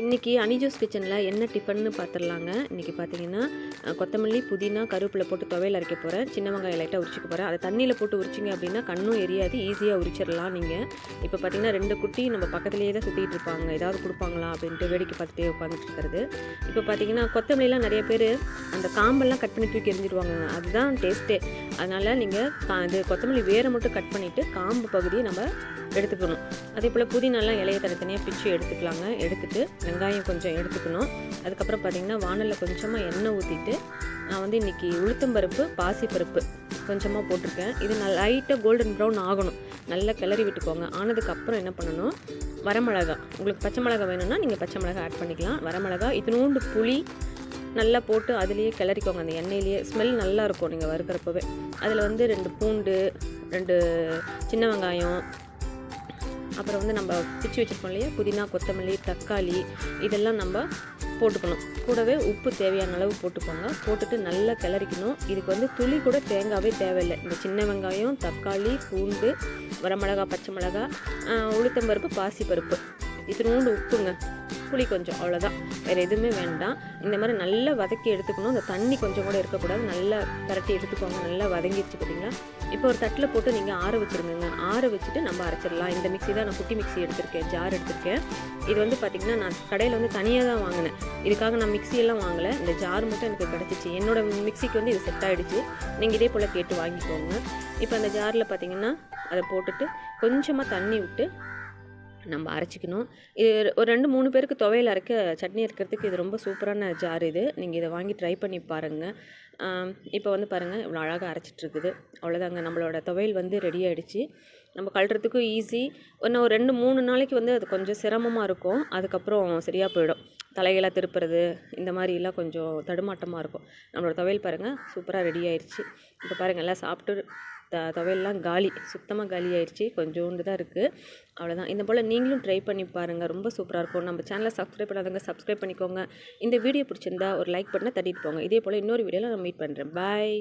இன்றைக்கி அனிஜோஸ் கிச்சனில் என்ன டிஃபன்னு பார்த்துடலாங்க இன்றைக்கி பார்த்தீங்கன்னா கொத்தமல்லி புதினா கருவேப்பிலை போட்டு துவையல் அரைக்க போகிறேன் சின்ன வெங்காயம் லைட்டாக உரிச்சிக்க போகிறேன் அதை தண்ணியில் போட்டு உரிச்சிங்க அப்படின்னா கண்ணும் எரியாது ஈஸியாக உரிச்சிடலாம் நீங்கள் இப்போ பார்த்தீங்கன்னா ரெண்டு குட்டி நம்ம பக்கத்துலேயே தான் சுற்றிட்டு இருப்பாங்க. ஏதாவது கொடுப்பாங்களா அப்படின்ட்டு வேடிக்கை பார்த்துட்டே உட்காந்துட்டு இருக்கிறது. இப்போ பார்த்தீங்கன்னா கொத்தமல்லிலாம் நிறைய பேர் அந்த காம்பெல்லாம் கட் பண்ணி தூக்கி எரிஞ்சிடுவாங்க அதுதான் டேஸ்ட்டே அதனால் நீங்கள் கா இது கொத்தமல்லி வேரை மட்டும் கட் பண்ணிவிட்டு காம்பு பகுதியை நம்ம எடுத்துக்கணும். அதே போல் புதினாலாம் இலையை தனித்தனியாக பிச்சு எடுத்துக்கலாங்க. எடுத்துகிட்டு வெங்காயம் கொஞ்சம் எடுத்துக்கணும். அதுக்கப்புறம் பார்த்திங்கன்னா வானலில் கொஞ்சமாக எண்ணெய் ஊற்றிட்டு நான் வந்து இன்றைக்கி உளுத்தம்பருப்பு பாசிப்பருப்பு கொஞ்சமாக போட்டிருக்கேன். இது நல்லா லைட்டாக கோல்டன் ப்ரௌன் ஆகணும். நல்லா கிளறி விட்டுக்கோங்க. ஆனதுக்கப்புறம் என்ன பண்ணணும்? வரமிளகா உங்களுக்கு பச்சை மிளகா வேணும்னா நீங்கள் பச்சை மிளகா ஆட் பண்ணிக்கலாம். வரமிளகா இத்தினூண்டு புளி நல்லா போட்டு அதுலேயே கிளறிக்கோங்க. அந்த எண்ணெயிலேயே ஸ்மெல் நல்லா இருக்கும் நீங்கள் வறுக்கிறப்பவே. அதில் வந்து ரெண்டு பூண்டு ரெண்டு சின்ன வெங்காயம் அப்புறம் வந்து நம்ம பிச்சு வச்சுருப்போம் இல்லையா? புதினா கொத்தமல்லி தக்காளி இதெல்லாம் நம்ம போட்டுக்கணும். கூடவே உப்பு தேவையான அளவு போட்டுக்கோங்க. போட்டுட்டு நல்லா கிளறிக்கணும். இதுக்கு வந்து துளி கூட தேங்காவே தேவையில்லை. இந்த சின்ன வெங்காயம் தக்காளி பூண்டு வரமிளகா பச்சை மிளகா உளுத்தம்பருப்பு பாசிப்பருப்பு இத்தினோண்டு உப்புங்க. புளி கொஞ்சம் அவ்வளோதான் வேறு எதுவுமே வேண்டாம். இந்த மாதிரி நல்லா வதக்கி எடுத்துக்கணும். அந்த தண்ணி கொஞ்சம் கூட இருக்கக்கூடாது. நல்லா பரட்டி எடுத்துக்கோங்க. நல்லா வதங்கிடுச்சு பார்த்தீங்களா? இப்போ ஒரு தட்டில் போட்டு நீங்கள் ஆற வச்சுருங்க ஆற வச்சுட்டு நம்ம அரைச்சிடலாம். இந்த மிக்ஸி தான் நான் குட்டி மிக்ஸி எடுத்திருக்கேன். ஜார் எடுத்திருக்கேன். இது வந்து பார்த்திங்கன்னா நான் கடையில் வந்து தனியாக தான் வாங்கினேன். இதுக்காக நான் மிக்சியெல்லாம் வாங்கலை. இந்த ஜார் மட்டும் எனக்கு கிடச்சிச்சு. என்னோடய மிக்ஸிக்கு வந்து இது செட் ஆகிடுச்சு நீங்கள் இதே போல் கேட்டு வாங்கிக்கோங்க. இப்போ அந்த ஜாரில் பார்த்திங்கன்னா அதை போட்டுட்டு கொஞ்சமாக தண்ணி விட்டு நம்ம அரைச்சிக்கணும். இது ஒரு ரெண்டு மூணு பேருக்கு துவையல் அரைக்க சட்னி அரைக்கிறதுக்கு இது ரொம்ப சூப்பரான ஜார் இது. நீங்கள் இதை வாங்கி ட்ரை பண்ணி பாருங்கள் இப்போ வந்து பாருங்கள் இவ்வளோ அழகாக அரைச்சிட்ருக்குது அவ்வளோதாங்க நம்மளோட துவையல் வந்து ரெடி ஆகிடுச்சு நம்ம கழுறதுக்கும் ஈஸி இன்னும் ஒரு ரெண்டு மூணு நாளைக்கு வந்து அது கொஞ்சம் சிரமமாக இருக்கும். அதுக்கப்புறம் சரியாக போயிடும். தலையெல்லாம் திருப்புறது இந்த மாதிரிலாம் கொஞ்சம் தடுமாட்டமாக இருக்கும். நம்மளோட துவையல் பாருங்கள் சூப்பராக ரெடி ஆயிடுச்சு இப்போ பாருங்கள் எல்லாம் சாப்பிட்டு த துவையல்லாம் காலி சுத்தமாக காலி ஆயிடுச்சு கொஞ்சோண்டு தான் இருக்குது அவ்வளோதான் இந்த போல் நீங்களும் ட்ரை பண்ணி பாருங்கள் ரொம்ப சூப்பராக இருக்கும். நம்ம சேனலை சப்ஸ்கிரைப் பண்ணாதவங்க சப்ஸ்கிரைப் பண்ணிக்கோங்க. இந்த வீடியோ பிடிச்சிருந்தா ஒரு லைக் பண்ணால் தட்டிட்டு போங்க. இதே போல் இன்னொரு வீடியோவில் நான் மீட் பண்ணுறேன் பாய்